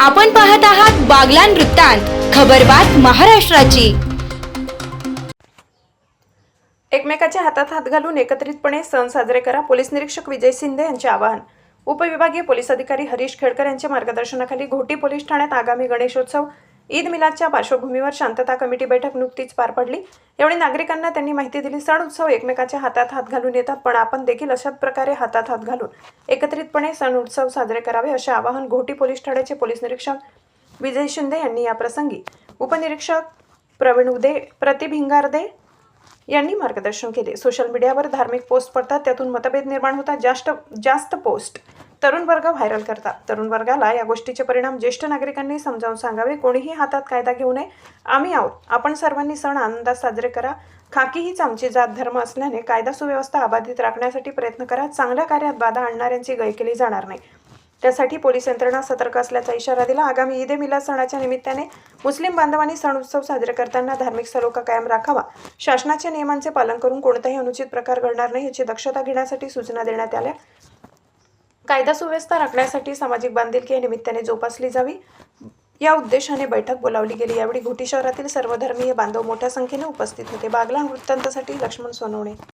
आपण पाहत आहात बागलान वृत्तांत खबरबात महाराष्ट्राची. एकमेकाच्या हातात हात घालून एकत्रितपणे सण साजरे करा पोलीस निरीक्षक विजय शिंदे यांचे आवाहन. उपविभागीय पोलीस अधिकारी हरीश खेडकर यांच्या मार्गदर्शनाखाली घोटी पोलीस ठाण्यात आगामी गणेशोत्सव ईद मिलादच्या पार्श्वभूमीवर शांतता कमिटी बैठक नुकतीच पार पडली. यावेळी नागरिकांना त्यांनी माहिती दिली सण उत्सव एकमेकाच्या हातात हात घालून येतात पण आपण देखील अशाच प्रकारे हातात हात घालून एकत्रितपणे सण उत्सव साजरे करावे असे आवाहन घोटी पोलीस ठाण्याचे पोलीस निरीक्षक विजय शिंदे यांनी या प्रसंगी उपनिरीक्षक प्रवीण उदे प्रतिभिंगारदे यांनी मार्गदर्शन केले. सोशल मीडियावर धार्मिक पोस्ट पडतात त्यातून मतभेद निर्माण होतात. जास्त जास्त पोस्ट तरुण वर्ग व्हायरल करतात. तरुण वर्गाला या गोष्टीचे परिणाम ज्येष्ठ नागरिकांनी समजावून सांगावे. कोणीही हातात कायदा घेऊ नये. आम्ही आहोत. आपण सर्वांनी सण आनंदात साजरे करा. खाकी हीच आमची जात धर्म असल्याने कायदा सुव्यवस्था अबाधित राखण्यासाठी प्रयत्न करा. चांगल्या कार्यात बाधा आणणाऱ्यांची गय केली जाणार नाही. त्यासाठी पोलीस यंत्रणा सतर्क असल्याचा इशारा दिला. आगामी ईद ए मिलाद सणाच्या निमित्ताने मुस्लिम बांधवांनी सण उत्सव साजरे करताना धार्मिक सलोखा कायम राखावा. शासनाच्या नियमांचे पालन करून कोणताही अनुचित प्रकार घडणार नाही याची दक्षता घेण्यासाठी सूचना देण्यात आल्या. कायदा सुव्यवस्था राखण्यासाठी सामाजिक बांधिलकी या निमित्ताने जोपासली जावी. या उद्देशाने बैठक बोलावली गेली. यावेळी घोटी शहरातील सर्वधर्मीय बांधव मोठ्या संख्येने उपस्थित होते. बागला वृत्तांतासाठी लक्ष्मण सोनवणे.